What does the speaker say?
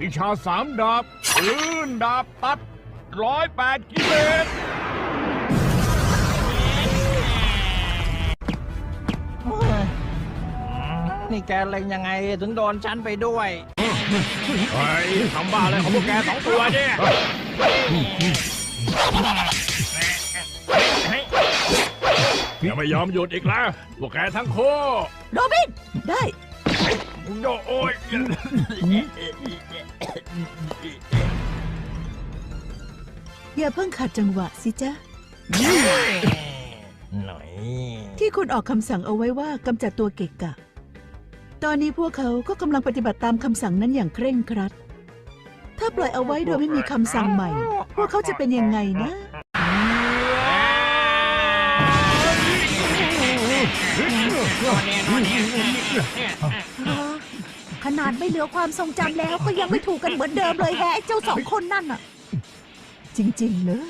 วิชาสามดาบลื่นดาบตัดร้อยแปดกิเลสนี่แกเล็งยังไงถึงโดนฉันไปด้วยเฮ้ยทำบ้าอะไรของพวกแกสองตัวเนี่ยยังไม่ยอมหยุดอีกแล้วพวกแกทั้งคู่ โรบิน ได้ โยโอ้ยอย่าเพิ่งขัดจังหวะสิจ๊ะ หน่อยที่คุณออกคำสั่งเอาไว้ว่ากำจัดตัวเกะกะ ตอนนี้พวกเขาก็กำลังปฏิบัติตามคำสั่งนั้นอย่างเคร่งครัด ถ้าปล่อยเอาไว้โดยไม่มีคำสั่งใหม่ พวกเขาจะเป็นยังไงนะ ขนาดไม่เหลือความทรงจำแล้วก็ยังไม่ถูกกันเหมือนเดิมเลยแฮะไอ้เจ้าสองคนนั่นน่ะ จริง ๆ เลย